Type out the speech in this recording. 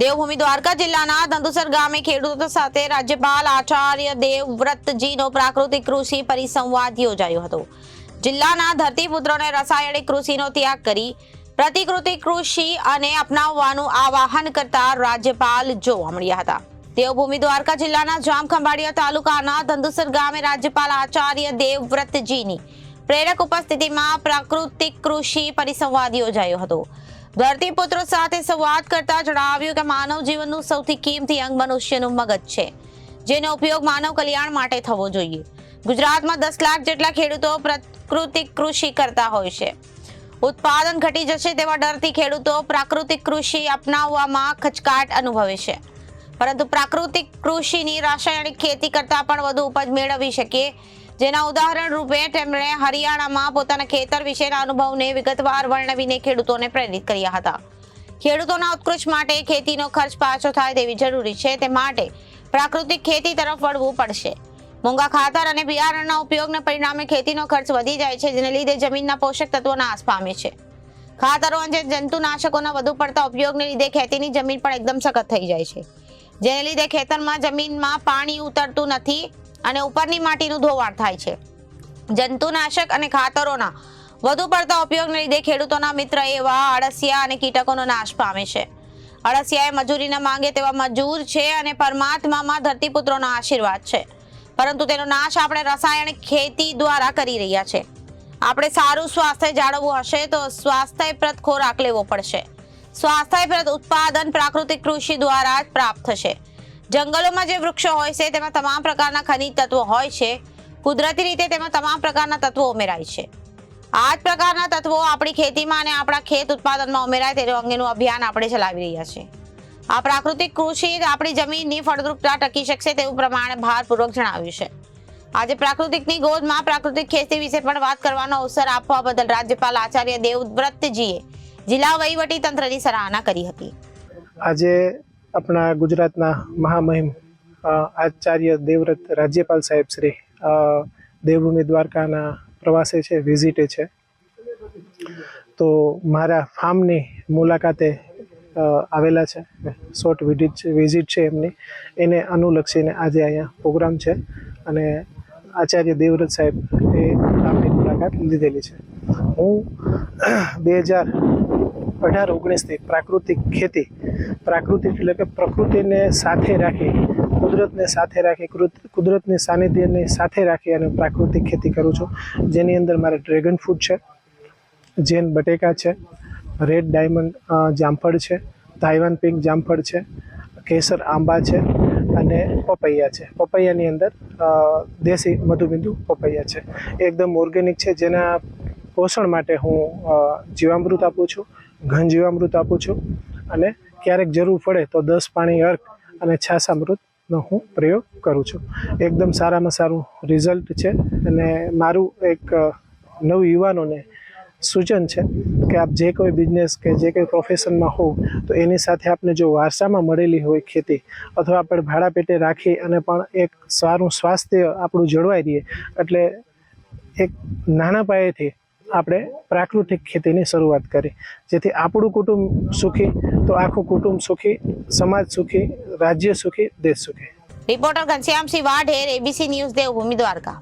દેવભૂમિ દ્વારકા જિલ્લાના ધંધુસર ગામે ખેડૂતો સાથે રાજ્યપાલ આચાર્ય દેવવ્રતજીનો પ્રાકૃતિક કૃષિ પરિસંવાદ યોજાયો હતો. જિલ્લાના ધરતીપુત્રોને રાસાયણિક કૃષિનો ત્યાગ કરી પ્રતિકૃતિ કૃષિ અને અપનાવવાનું આવાહન કરતા રાજ્યપાલ જોવા મળ્યા હતા. દેવભૂમિ દ્વારકા જિલ્લાના જામખંભાળિયા તાલુકાના ધંધુસર ગામે રાજ્યપાલ આચાર્ય દેવવ્રતજીની પ્રેરક ઉપસ્થિતિમાં પ્રાકૃતિક કૃષિ પરિસંવાદ યોજાયો હતો. ધરતીપુત્રો સાથે સંવાદ કરતા જણાવ્યું કે માનવ જીવનનું સૌથી કિંમતી અંગ મનુષ્યનું મગજ છે, જેનો ઉપયોગ માનવ કલ્યાણ માટે થવો જોઈએ. ગુજરાતમાં દસ લાખ જેટલા ખેડૂતો પ્રાકૃતિક કૃષિ કરતા હોય છે. ઉત્પાદન ઘટી જશે તેવા ડરથી ખેડૂતો પ્રાકૃતિક કૃષિ અપનાવવામાં ખચકાટ અનુભવે છે. પરંતુ પ્રાકૃતિક કૃષિની રાસાયણિક ખેતી કરતા પણ વધુ ઉપજ મેળવી શકીએ જેના ઉદાહરણ રૂપે તેમણે હરિયાણામાં પોતાના ખેતર વિશેના અનુભવને વિગતવાર વર્ણવીને ખેડૂતોને પ્રેરિત કર્યા હતા. ખેડૂતોના ઉત્કૃષ્ટ માટે ખેતીનો ખર્ચ પાછો થાય તેવી જરૂરી છે. તે માટે પ્રાકૃતિક ખેતી તરફ વળવું પડશે. મોંઘા ખાતર અને બિયારણના ઉપયોગના પરિણામે ખેતીનો ખર્ચ વધી જાય છે, જેને લીધે જમીનના પોષક તત્વો નાશ પામે છે. ખાતરો અને જંતુનાશકોના વધુ પડતા ઉપયોગને લીધે ખેતીની જમીન પણ એકદમ સખત થઈ જાય છે. જેને લીધે ખેતરમાં જમીનમાં પાણી ઉતરતું નથી અને ઉપરની માટીનું ધોવાણ થાય છે. જંતુનાશક અને ખાતરોના વધુ પડતા ઉપયોગને લીધે ખેડૂતોના મિત્ર એવા અળસિયા અને કીટકોનો નાશ પામે છે. અળસિયાએ મજૂરી ન માંગે તેવા મજૂર છે અને પરમાત્મામાં ધરતીપુત્રોનો આશીર્વાદ છે. પરંતુ તેનો નાશ આપણે રાસાયણિક ખેતી દ્વારા કરી રહ્યા છે. આપણે સારું સ્વાસ્થ્ય જાળવવું હશે તો સ્વાસ્થ્યપ્રદ ખોરાક લેવો પડશે. સ્વાસ્થ્યપ્રદ ઉત્પાદન પ્રાકૃતિક કૃષિ દ્વારા જ પ્રાપ્ત થશે. જંગલોમાં જે વૃક્ષો હોય છે, તેમાં તમામ પ્રકારના ખનિજ તત્વો હોય છે. કુદરતી રીતે તેમાં તમામ પ્રકારના તત્વો ઉમેરાય છે. આ જ પ્રકારના તત્વો આપણી ખેતીમાં અને આપણા ખેત ઉત્પાદનમાં ઉમેરાય તે અંગેનું અભિયાન આપણે ચલાવી રહ્યા છીએ. આ પ્રાકૃતિક કૃષિ આપણી જમીનની ફળદ્રુપતા ટકી શકશે તેવું પ્રમાણે ભારપૂર્વક જણાવ્યું છે. આજે પ્રાકૃતિકની ગોદમાં પ્રાકૃતિક ખેતી વિશે પણ વાત કરવાનો અવસર આપવા બદલ રાજ્યપાલ આચાર્ય દેવવ્રતજીએ જિલ્લા વહીવટી તંત્રની સરાહના કરી હતી. આજે આપણા ગુજરાતના મહામહિમ આચાર્ય દેવવ્રત રાજ્યપાલ સાહેબ શ્રી દેવભૂમિ દ્વારકાના પ્રવાસે છે, વિઝિટે છે. તો મારા ફાર્મની મુલાકાતે આવેલા છે. શોર્ટ વિઝિટ વિઝિટ છે એમની. એને અનુલક્ષીને આજે અહીંયા પ્રોગ્રામ છે અને આચાર્ય દેવવ્રત સાહેબ એ ફાર્મની મુલાકાત લીધેલી છે. હું બે હજાર અઢાર ઓગણીસથી પ્રાકૃતિક ખેતી, પ્રાકૃતિક એટલે કે પ્રકૃતિને સાથે રાખી, કુદરતને સાથે રાખી કુદરતની સાનિધ્યને સાથે રાખી અને પ્રાકૃતિક ખેતી કરું છું. જેની અંદર મારે ડ્રેગન ફ્રૂટ છે, જૈન બટેકા છે, રેડ ડાયમંડ જામફળ છે, તાઇવાન પિંક જામફળ છે, કેસર આંબા છે અને પપૈયા છે. પપૈયાની અંદર દેશી મધુબિંદુ પપૈયા છે. એકદમ ઓર્ગેનિક છે. જેના પોષણ માટે હું જીવામૃત આપું છું. ઘન જીવામૃત આપું છું. અને ક્યારેક જરૂર પડે તો દસ પાણી અર્ક અને છાસામૃતનો હું પ્રયોગ કરું છું. એકદમ સારામાં સારું રિઝલ્ટ છે. અને મારું એક નવ યુવાનોને સૂચન છે કે આપ જે કોઈ બિઝનેસ કે જે કોઈ પ્રોફેશનમાં હોવ, તો એની સાથે આપને જો વારસામાં મળેલી હોય ખેતી, અથવા આપણે ભાડા પેટે રાખી અને પણ એક સારું સ્વાસ્થ્ય આપણું જળવાઈ રહીએ એટલે એક નાના પાયેથી આપણે પ્રાકૃતિક ખેતીની શરૂઆત કરી. જેથી આપણું કુટુંબ સુખી, તો આખું કુટુંબ સુખી, સમાજ સુખી, રાજ્ય સુખી, દેશ સુખી. Reporter Ghanshyamsinh Vadher ABC news Devbhumi Dwarka.